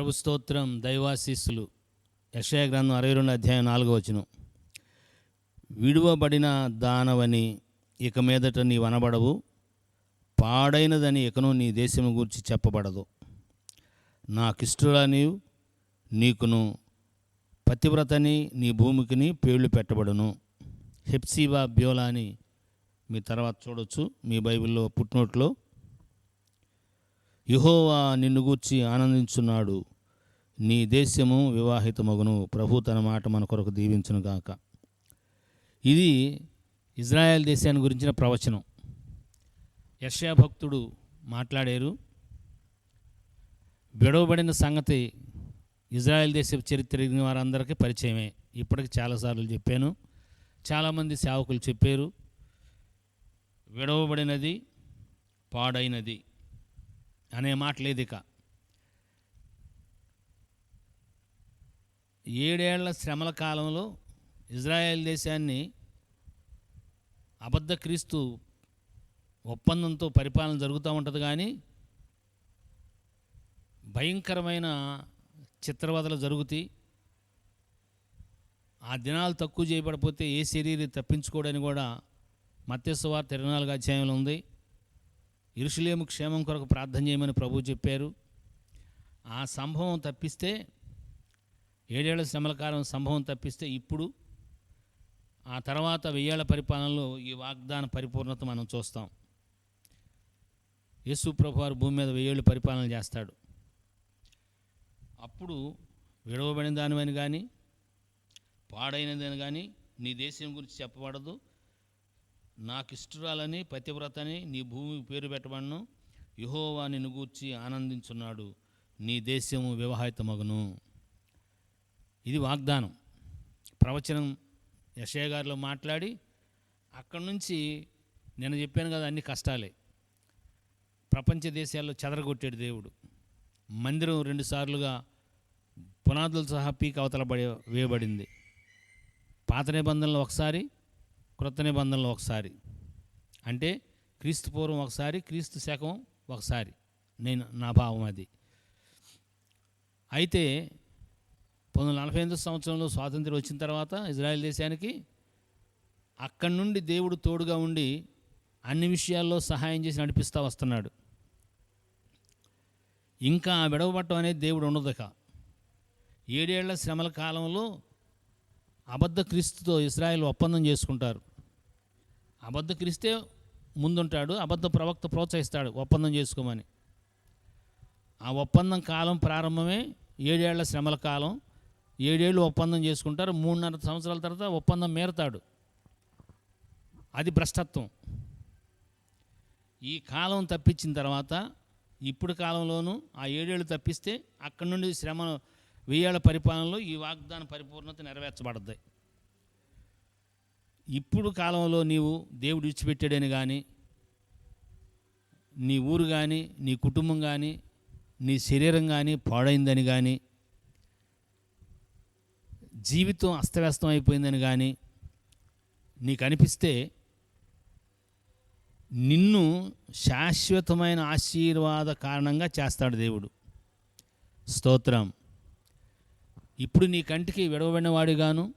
ప్రభు స్తోత్రం దైవాశీస్సులు. యక్షయ గ్రంథం అరవై రెండు అధ్యాయం నాలుగో వచనం. విడువబడిన దానవని ఇక మీదట నీ వనబడవు పాడైనదని ఇకను నీ దేశము గురించి చెప్పబడదు. నాకిష్టులని నీకును పతివ్రతని నీ భూమికిని పేర్లు పెట్టబడును. హెప్సీబా బ్యోలా అని మీ తర్వాత చూడొచ్చు మీ బైబిల్లో పుట్టినోట్లో యహోవా నిన్ను గూర్చి ఆనందించున్నాడు. నీ దేశము వివాహితమగును. ప్రభు తన మాట మన కొరకు దీవించును గాక. ఇది ఇజ్రాయెల్ దేశాన్ని గురించిన ప్రవచనం. యష్యా భక్తుడు మాట్లాడారు. విడవబడిన సంగతి ఇజ్రాయెల్ దేశ చరిత్ర వారందరికీ పరిచయమే. ఇప్పటికి చాలాసార్లు చెప్పాను. చాలామంది సేవకులు చెప్పారు. విడవబడినది పాడైనది. అనే మాట లేదు ఇక ఏడేళ్ళ శ్రమల కాలంలో ఇజ్రాయెల్ దేశాన్ని అబద్ధ క్రీస్తు ఒప్పందంతో పరిపాలన జరుగుతూ ఉంటుంది కానీ భయంకరమైన చిత్రవదలు జరుగుతాయి ఆ దినాలు తక్కువ చేయబడిపోతే ఏ శరీరం తప్పించుకోవడానికి కూడా మత్స్యవార్త ఇరవై నాలుగు అధ్యాయంలో ఉంది. ఇరుషులేము క్షేమం కొరకు ప్రార్థన చేయమని ప్రభు చెప్పారు. ఆ సంభవం తప్పిస్తే ఏడేళ్ళ శ్రమల కాలం సంభవం తప్పిస్తే ఇప్పుడు ఆ తర్వాత వెయ్యేళ్ళ పరిపాలనలో ఈ వాగ్దాన పరిపూర్ణత మనం చూస్తాం. యేసు ప్రభు వారు భూమి మీద వెయ్యేళ్ళు పరిపాలన చేస్తాడు. అప్పుడు విడవబడిన దానివని కానీ పాడైనదని కానీ నీ దేశం గురించి చెప్పబడదు. నాకు ఇష్టరాలని పతివ్రతని నీ భూమి పేరు పెట్టబడను. యహోవా నిన్ను గూర్చి ఆనందించున్నాడు. నీ దేశము వివాహితమగును. ఇది వాగ్దానం. ప్రవచనం యశయ గారిలో మాట్లాడి అక్కడి నుంచి నేను చెప్పాను కదా అన్ని కష్టాలే. ప్రపంచ దేశాల్లో చెదరగొట్టాడు దేవుడు. మందిరం రెండుసార్లుగా పునాదులు సహా పీక్ అవతల పడే వేయబడింది. పాత నిబంధనలు ఒకసారి క్రొత్త నిబంధనలు ఒకసారి. అంటే క్రీస్తు పూర్వం ఒకసారి క్రీస్తు శకం ఒకసారి. నేను నా భావం అది. అయితే పంతొమ్మిది వందల నలభై ఎనిమిది సంవత్సరంలో స్వాతంత్రం వచ్చిన తర్వాత ఇజ్రాయెల్ దేశానికి అక్కడి నుండి దేవుడు తోడుగా ఉండి అన్ని విషయాల్లో సహాయం చేసి నడిపిస్తూ వస్తున్నాడు. ఇంకా ఆ విడవబట్టం అనేది దేవుడు ఉండదుక ఏడేళ్ళ శ్రమల కాలంలో అబద్ధ క్రీస్తుతో ఇస్రాయల్ ఒప్పందం చేసుకుంటారు. అబద్ధ క్రిస్తే ముందుంటాడు అబద్ధ ప్రవక్త ప్రోత్సహిస్తాడు ఒప్పందం చేసుకోమని. ఆ ఒప్పందం కాలం ప్రారంభమే ఏడేళ్ళ శ్రమల కాలం. ఏడేళ్ళు ఒప్పందం చేసుకుంటారు మూడున్నర సంవత్సరాల తర్వాత ఒప్పందం మేరతాడు. అది భ్రష్టత్వం. ఈ కాలం తప్పించిన తర్వాత ఇప్పుడు కాలంలోనూ ఆ ఏడేళ్ళు తప్పిస్తే అక్కడి నుండి శ్రమ వెయ్యేళ్ళ పరిపాలనలో ఈ వాగ్దాన పరిపూర్ణత నెరవేర్చబడద్ది. ఇప్పుడు కాలంలో నీవు దేవుడు విడిచిపెట్టాడని కానీ నీ ఊరు కానీ నీ కుటుంబం కానీ నీ శరీరం కానీ పాడైందని కానీ జీవితం అస్తవ్యస్తం అయిపోయిందని కానీ నీకు అనిపిస్తే నిన్ను శాశ్వతమైన ఆశీర్వాద కారణంగా చేస్తాడు దేవుడు. స్తోత్రం. ఇప్పుడు నీ కంటికి విడవబడినవాడిగాను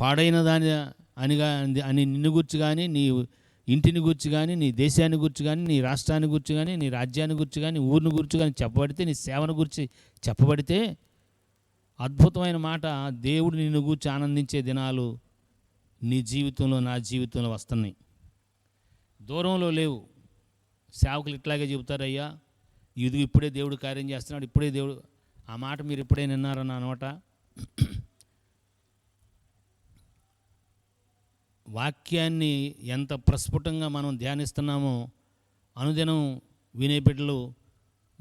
పాడైన దాని అనిగా అని నిన్ను గుర్చి కానీ నీ ఇంటిని గుర్చి కానీ నీ దేశాన్ని గుర్చి కానీ నీ రాష్ట్రాన్ని గుర్చి కానీ నీ రాజ్యాన్ని గుర్చి కానీ ఊరిని గుర్చి కానీ చెప్పబడితే నీ సేవను గురించి చెప్పబడితే అద్భుతమైన మాట దేవుడు నిన్ను గూర్చి ఆనందించే దినాలు నీ జీవితంలో నా జీవితంలో వస్తున్నాయి. దూరంలో లేవు. సేవకులు ఇట్లాగే చెబుతారయ్యా ఇది ఇప్పుడే దేవుడు కార్యం చేస్తున్నాడు ఇప్పుడే దేవుడు ఆ మాట మీరు ఇప్పుడే విన్నారన్న అనమాట వాక్యాన్ని ఎంత ప్రస్ఫుటంగా మనం ధ్యానిస్తున్నామో అనుదినం వినే బిడ్డలు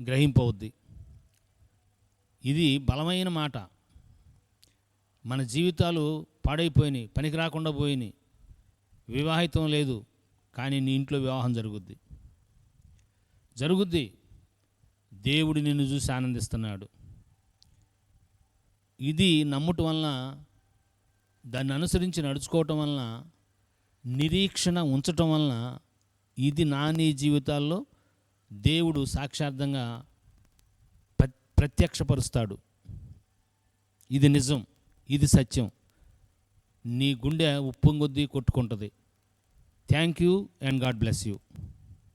గ్రహింపవుద్ది. ఇది బలమైన మాట. మన జీవితాలు పాడైపోయినాయి పనికి రాకుండా పోయినాయి. వివాహితం లేదు కానీ నీ ఇంట్లో వివాహం జరుగుద్ది. జరుగుద్ది. దేవుడు నిన్ను చూసి ఆనందిస్తున్నాడు. ఇది నమ్ముట వలన దాన్ని అనుసరించి నడుచుకోవటం వలన నిరీక్షణ ఉంచటం వలన ఇది నా నీ జీవితాల్లో దేవుడు సాక్షార్థంగా ప్రత్యక్షపరుస్తాడు. ఇది నిజం ఇది సత్యం. నీ గుండె ఉప్పొంగొద్ది కొట్టుకుంటుంది. Thank you and God bless you